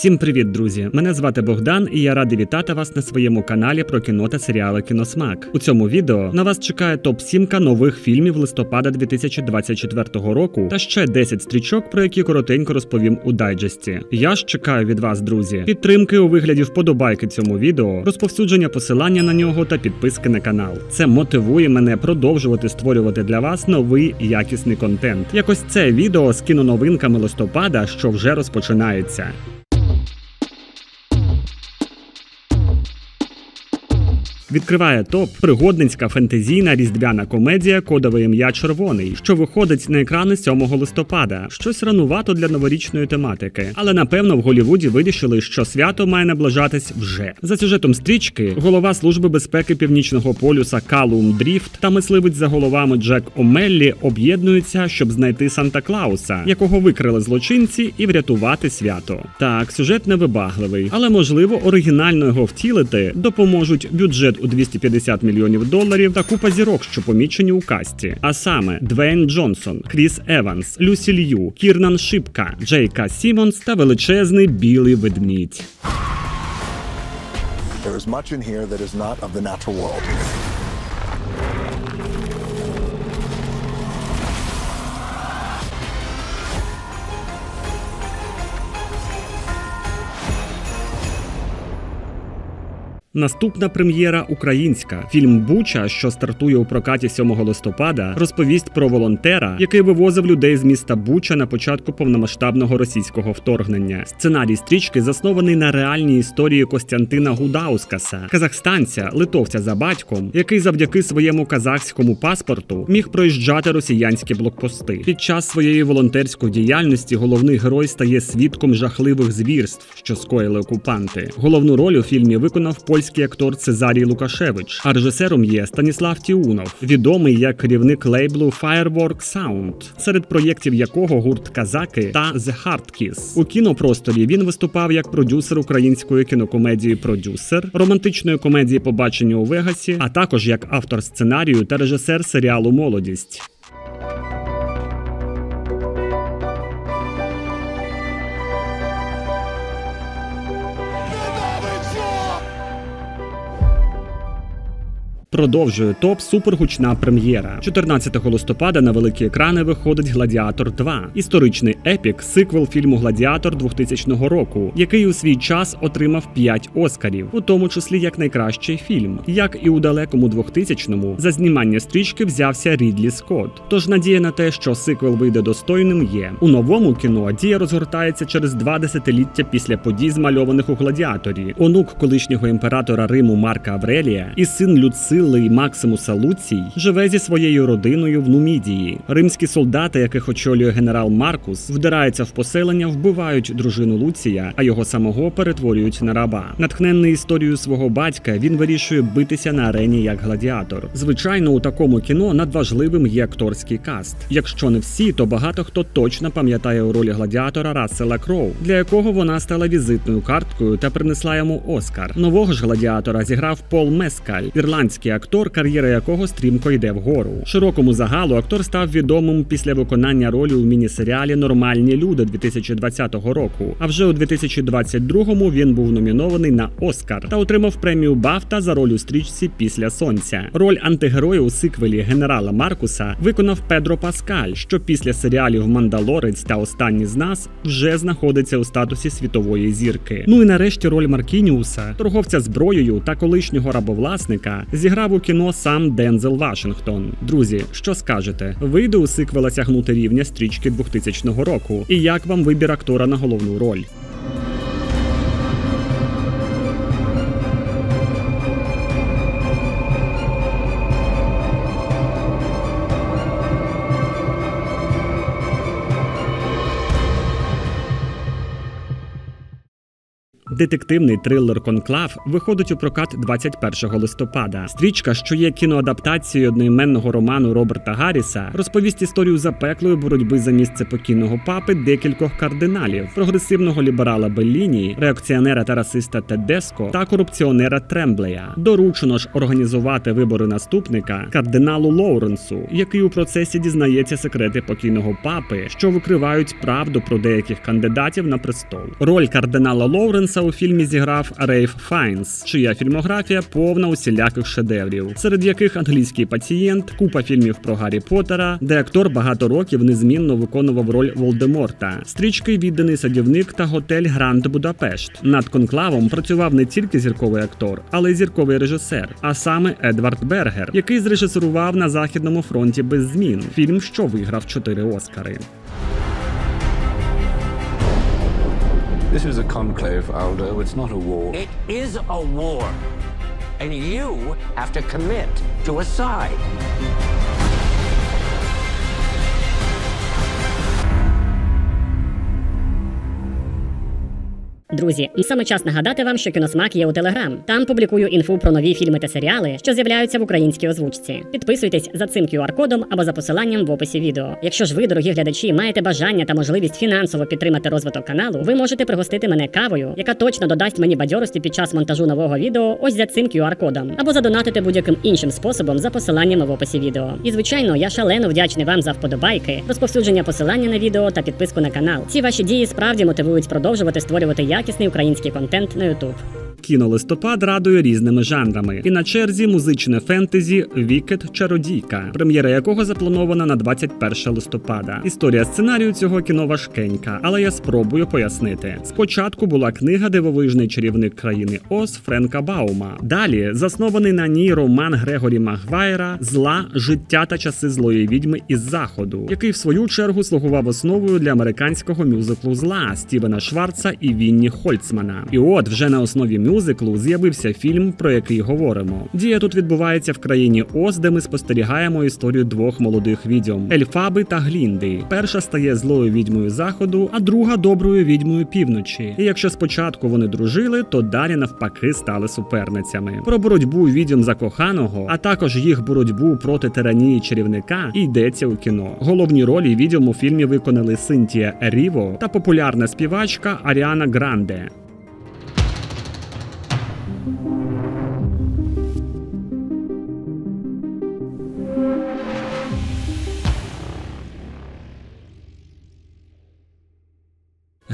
Всім привіт, друзі! Мене звати Богдан, і я радий вітати вас на своєму каналі про кіно та серіали Кіносмак. У цьому відео на вас чекає топ 7 нових фільмів листопада 2024 року та ще 10 стрічок, про які коротенько розповім у дайджесті. Я ж чекаю від вас, друзі, підтримки у вигляді вподобайки цьому відео, розповсюдження посилання на нього та підписки на канал. Це мотивує мене продовжувати створювати для вас новий якісний контент. Якось це відео з кіноновинками листопада, що вже розпочинається. Відкриває топ пригодницька фентезійна різдвяна комедія Кодове ім'я Червоний, що виходить на екрани 7 листопада. Щось ранувато для новорічної тематики. Але напевно в Голівуді вирішили, що свято має наближатись вже. За сюжетом стрічки голова служби безпеки північного полюса Калум Дріфт та мисливець за головами Джек Омеллі об'єднуються, щоб знайти Санта Клауса, якого викрили злочинці, і врятувати свято. Так, сюжет невибагливий, але можливо оригінально його втілити допоможуть бюджет у 250 мільйонів доларів та купа зірок, що помічені у касті. А саме Двейн Джонсон, Кріс Еванс, Люсі Лью, Кірнан Шипка, Джейка Сімонс та величезний білий ведмідь. There is much in here that is not of the natural world. Наступна прем'єра українська. Фільм Буча, що стартує у прокаті 7 листопада, розповість про волонтера, який вивозив людей з міста Буча на початку повномасштабного російського вторгнення. Сценарій стрічки заснований на реальній історії Костянтина Гудаускаса, казахстанця, литовця за батьком, який завдяки своєму казахському паспорту міг проїжджати росіянські блокпости. Під час своєї волонтерської діяльності головний герой стає свідком жахливих звірств, що скоїли окупанти. Головну роль у фільмі виконав польський актор Цезарій Лукашевич, а режисером є Станіслав Тіунов, відомий як керівник лейблу Firework Sound, серед проєктів якого гурт Казаки та The Hard Kiss. У кінопросторі він виступав як продюсер української кінокомедії Продюсер, романтичної комедії Побачення у Вегасі, а також як автор сценарію та режисер серіалу Молодість. Продовжує топ супергучна прем'єра. 14 листопада на великі екрани виходить Гладіатор 2, історичний епік, сиквел фільму Гладіатор 2000 року, який у свій час отримав 5 оскарів, у тому числі як найкращий фільм. Як і у далекому 2000-му, за знімання стрічки взявся Рідлі Скотт. Тож надія на те, що сиквел вийде достойним, є у новому кіно. Дія розгортається через два десятиліття після подій, змальованих у гладіаторі. Онук колишнього імператора Риму Марка Аврелія і син Люци Сили Максимуса Луцій живе зі своєю родиною в Нумідії. Римські солдати, яких очолює генерал Маркус, вдираються в поселення, вбивають дружину Луція, а його самого перетворюють на раба. Натхненний історією свого батька, він вирішує битися на арені як гладіатор. Звичайно, у такому кіно надважливим є акторський каст. Якщо не всі, то багато хто точно пам'ятає у ролі гладіатора Рассела Кроу, для якого вона стала візитною карткою та принесла йому Оскар. Нового ж гладіатора зіграв Пол Мескаль, ірландський актор, кар'єра якого стрімко йде вгору. Широкому загалу актор став відомим після виконання ролі у міні-серіалі Нормальні люди 2020 року. А вже у 2022-му він був номінований на Оскар та отримав премію Бафта за роль у стрічці Після сонця. Роль антигероя у сиквелі генерала Маркуса виконав Педро Паскаль, що після серіалів Мандалорець та Останні з нас вже знаходиться у статусі світової зірки. Ну і нарешті роль Маркініуса, торговця зброєю та колишнього рабовласника, зіграв у кіно сам Дензел Вашингтон. Друзі, що скажете? Вийде у сиквела сягнути рівня стрічки 2000 року. І як вам вибір актора на головну роль? Детективний трилер Конклав виходить у прокат 21 листопада. Стрічка, що є кіноадаптацією одноіменного роману Роберта Гарріса, розповість історію запеклої боротьби за місце покійного папи декількох кардиналів: прогресивного ліберала Белліні, реакціонера та расиста Тедеско та корупціонера Тремблея. Доручено ж організувати вибори наступника кардиналу Лоуренсу, який у процесі дізнається секрети покійного папи, що викривають правду про деяких кандидатів на престол. Роль кардинала Лоуренса у фільмі зіграв Рейф Файнс, чия фільмографія повна усіляких шедеврів, серед яких англійський пацієнт, купа фільмів про Гаррі Поттера, де актор багато років незмінно виконував роль Волдеморта, стрічки відданий садівник та готель Гранд Будапешт. Над конклавом працював не тільки зірковий актор, але й зірковий режисер, а саме Едвард Бергер, який зрежисерував на західному фронті без змін фільм, що виграв чотири Оскари. This is a conclave, Aldo. It's not a war. It is a war. And you have to commit to a side. Друзі, і саме час нагадати вам, що кіносмак є у Телеграм. Там публікую інфу про нові фільми та серіали, що з'являються в українській озвучці. Підписуйтесь за цим QR-кодом або за посиланням в описі відео. Якщо ж ви, дорогі глядачі, маєте бажання та можливість фінансово підтримати розвиток каналу, ви можете пригостити мене кавою, яка точно додасть мені бадьорості під час монтажу нового відео ось за цим QR-кодом, або задонатити будь-яким іншим способом за посиланням в описі відео. І звичайно, я шалено вдячний вам за вподобайки, розповсюдження посилання на відео та підписку на канал. Ці ваші дії справді мотивують продовжувати створювати якісний український контент на YouTube. Кіно листопад радує різними жанрами. І на черзі музичне фентезі Вікет Чародійка, прем'єра якого запланована на 21 листопада. Історія сценарію цього кіно важкенька, але я спробую пояснити. Спочатку була книга Дивовижний чарівник країни Оз Френка Баума. Далі заснований на ній роман Грегорі Магвайра Зла, життя та часи злої відьми із заходу, який в свою чергу слугував основою для американського мюзиклу Зла Стівена Шварца і Вінні Хольцмана. І от вже на основі мюзиклу з'явився фільм, про який говоримо. Дія тут відбувається в країні Оз, де ми спостерігаємо історію двох молодих відьом Ельфаби та Глінди. Перша стає злою відьмою заходу, а друга доброю відьмою півночі. І якщо спочатку вони дружили, то далі навпаки стали суперницями. Про боротьбу відьом за коханого, а також їх боротьбу проти тиранії чарівника, йдеться у кіно. Головні ролі відьом у фільмі виконали Синтія Ріво та популярна співачка Аріана Гранде.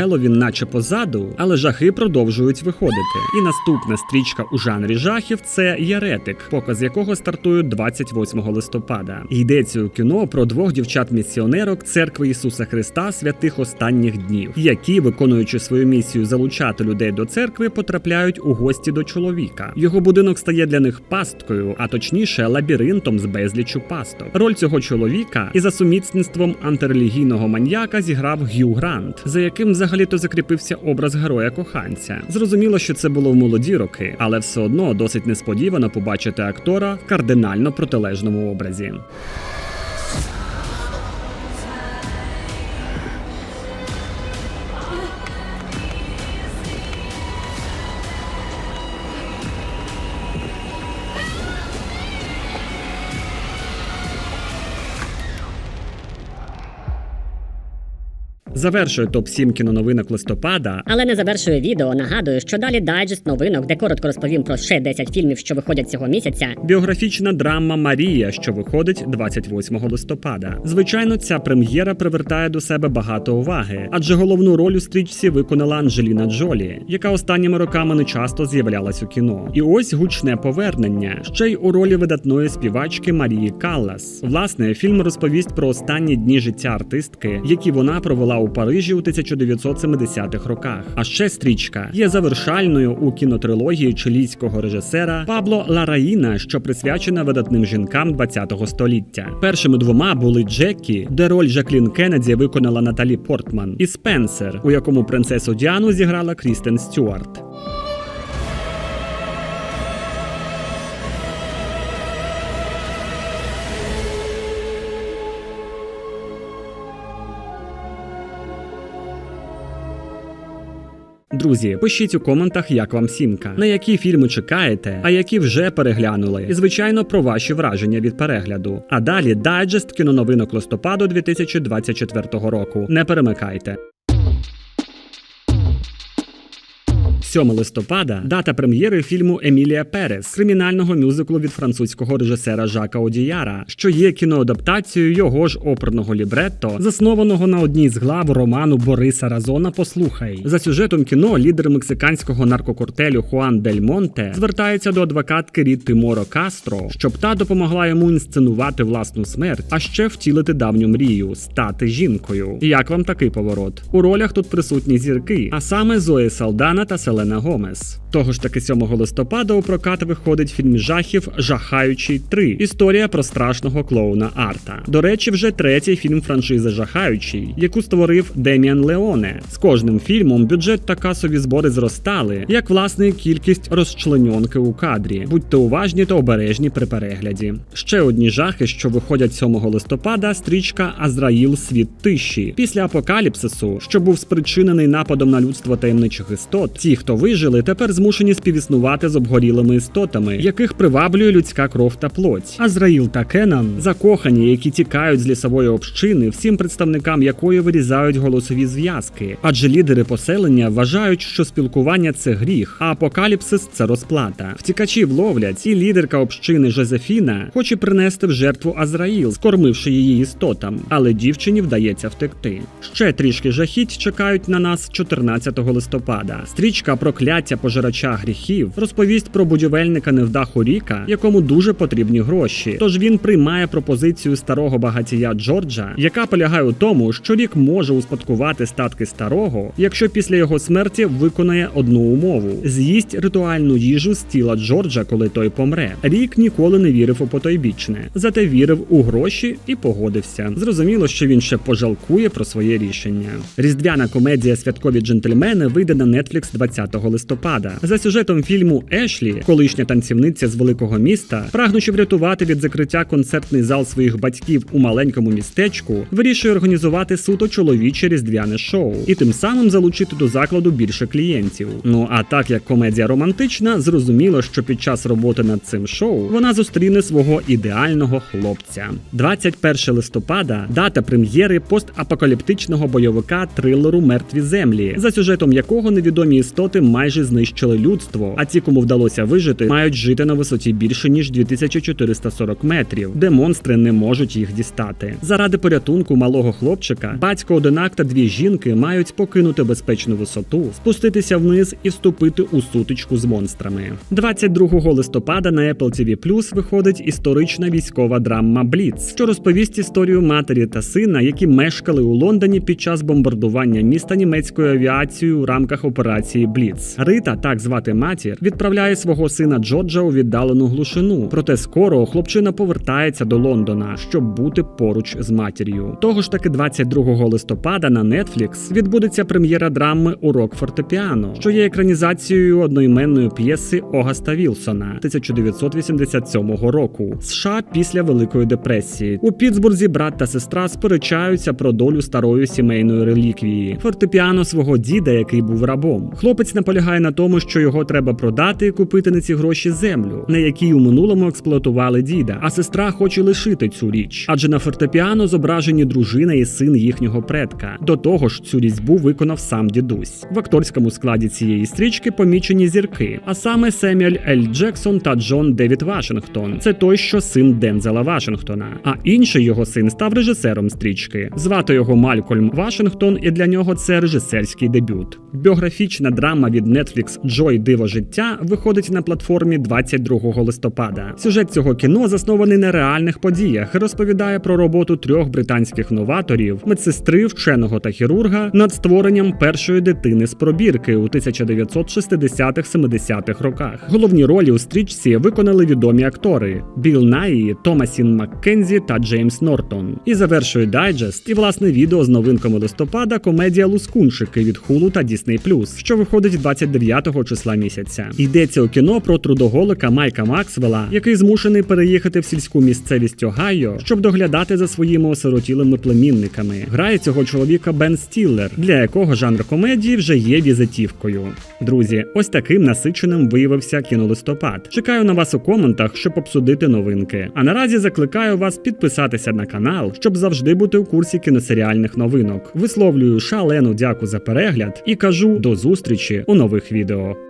Геловін наче позаду, але жахи продовжують виходити. І наступна стрічка у жанрі жахів це Єретик, показ якого стартує 28 листопада. Йдеться у кіно про двох дівчат-місіонерок церкви Ісуса Христа святих останніх днів, які, виконуючи свою місію залучати людей до церкви, потрапляють у гості до чоловіка. Його будинок стає для них пасткою, а точніше лабіринтом з безлічу пасток. Роль цього чоловіка і за сумісництвом антирелігійного маньяка зіграв Г'ю Грант, за яким взагалі-то закріпився образ героя коханця. Зрозуміло, що це було в молоді роки, але все одно досить несподівано побачити актора в кардинально протилежному образі. Завершує топ 7 кіноновинок листопада. Але не завершую відео. Нагадую, що далі дайджест новинок, де коротко розповім про ще 10 фільмів, що виходять цього місяця. Біографічна драма Марія, що виходить 28 листопада. Звичайно, ця прем'єра привертає до себе багато уваги, адже головну роль у стрічці виконала Анджеліна Джолі, яка останніми роками не часто з'являлась у кіно. І ось гучне повернення ще й у ролі видатної співачки Марії Каллас. Власне, фільм розповість про останні дні життя артистки, які вона провела у Парижі у 1970-х роках. А ще стрічка є завершальною у кінотрилогії чилійського режисера Пабло Лараїна, що присвячена видатним жінкам ХХ століття. Першими двома були Джекі, де роль Жаклін Кеннеді виконала Наталі Портман, і Спенсер, у якому принцесу Діану зіграла Крістен Стюарт. Друзі, пишіть у коментах, як вам сімка, на які фільми чекаєте, а які вже переглянули. І звичайно про ваші враження від перегляду. А далі дайджест кіноновинок листопаду 2024 року. Не перемикайте. 7 листопада дата прем'єри фільму Емілія Перес, кримінального мюзиклу від французького режисера Жака Одіяра, що є кіноадаптацією його ж оперного лібретто, заснованого на одній з глав роману Бориса Разона. Послухай за сюжетом кіно лідер мексиканського наркокортелю Хуан Дель Монте звертається до адвокатки Рітти Моро Кастро, щоб та допомогла йому інсценувати власну смерть, а ще втілити давню мрію стати жінкою. Як вам такий поворот? У ролях тут присутні зірки, а саме Зоє Салдана та Селена Гомес. Того ж таки 7 листопада у прокат виходить фільм жахів Жахаючий 3. Історія про страшного клоуна Арта. До речі, вже третій фільм франшизи Жахаючий, яку створив Деміан Леоне. З кожним фільмом бюджет та касові збори зростали, як власне кількість розчленьонки у кадрі. Будьте уважні та обережні при перегляді. Ще одні жахи, що виходять 7 листопада, стрічка Азраїл Світ тиші. Після апокаліпсису, що був спричинений нападом на людство таємничих істот, ті, хто вижили, тепер змушені співіснувати з обгорілими істотами, яких приваблює людська кров та плоть. Азраїл та Кенан закохані, які тікають з лісової общини, всім представникам якої вирізають голосові зв'язки. Адже лідери поселення вважають, що спілкування це гріх, а апокаліпсис це розплата. Втікачів ловлять, і лідерка общини Жозефіна хоче принести в жертву Азраїл, скормивши її істотам, але дівчині вдається втекти. Ще трішки жахіть чекають на нас 14 листопада. Стрічка прокляття пожирача гріхів розповість про будівельника невдаху Ріка, якому дуже потрібні гроші. Тож він приймає пропозицію старого багатія Джорджа, яка полягає у тому, що Рік може успадкувати статки старого, якщо після його смерті виконає одну умову: з'їсть ритуальну їжу з тіла Джорджа, коли той помре. Рік ніколи не вірив у потойбічне, зате вірив у гроші і погодився. Зрозуміло, що він ще пожалкує про своє рішення. Різдвяна комедія Святкові джентльмени вийде на Netflix 20 листопада. За сюжетом фільму Ешлі, колишня танцівниця з великого міста, прагнучи врятувати від закриття концертний зал своїх батьків у маленькому містечку, вирішує організувати суто чоловіче різдвяне шоу і тим самим залучити до закладу більше клієнтів. Ну а так як комедія романтична, зрозуміло, що під час роботи над цим шоу вона зустріне свого ідеального хлопця. 21 листопада дата прем'єри постапокаліптичного бойовика трилеру Мертві землі, за сюжетом якого невідомі істоти майже знищили людство. А ті, кому вдалося вижити, мають жити на висоті більше ніж 2440 метрів, де монстри не можуть їх дістати. Заради порятунку малого хлопчика, батько одинак та дві жінки мають покинути безпечну висоту, спуститися вниз і вступити у сутичку з монстрами. 22 листопада на Apple TV Plus виходить історична військова драма Бліц, що розповість історію матері та сина, які мешкали у Лондоні під час бомбардування міста німецькою авіацією у рамках операції Бліц. Рита, так звати матір, відправляє свого сина Джорджа у віддалену глушину. Проте скоро хлопчина повертається до Лондона, щоб бути поруч з матір'ю. Того ж таки, 22 листопада на Netflix відбудеться прем'єра драми Урок фортепіано, що є екранізацією одноіменної п'єси Огаста Вілсона 1987 року. США після Великої депресії. У Пітсбурзі брат та сестра сперечаються про долю старої сімейної реліквії фортепіано свого діда, який був рабом. Хлопець наполягає на тому, що його треба продати і купити на ці гроші землю, на якій у минулому експлуатували діда. А сестра хоче лишити цю річ, адже на фортепіано зображені дружина і син їхнього предка. До того ж, цю різьбу виконав сам дідусь. В акторському складі цієї стрічки помічені зірки, а саме Семюель Ель Джексон та Джон Девід Вашингтон. Це той, що син Дензела Вашингтона. А інший його син став режисером стрічки. Звати його Малькольм Вашингтон, і для нього це режисерський дебют. Біографічна драма від Netflix Джой Диво життя виходить на платформі 22 листопада. Сюжет цього кіно заснований на реальних подіях розповідає про роботу трьох британських новаторів, медсестри, вченого та хірурга над створенням першої дитини з пробірки у 1960-70-х роках. Головні ролі у стрічці виконали відомі актори: Біл Наї, Томасін Маккензі та Джеймс Нортон. І завершує дайджест і власне відео з новинками листопада комедія Лускунчики від Hulu та Disney+, що виходить 29 першого числа місяця. Йдеться у кіно про трудоголика Майка Максвелла, який змушений переїхати в сільську місцевість Огайо, щоб доглядати за своїми осиротілими племінниками. Грає цього чоловіка Бен Стіллер, для якого жанр комедії вже є візитівкою. Друзі, ось таким насиченим виявився кінолистопад. Чекаю на вас у коментах, щоб обсудити новинки. А наразі закликаю вас підписатися на канал, щоб завжди бути у курсі кіносеріальних новинок. Висловлюю шалену дяку за перегляд і кажу до у нових відео.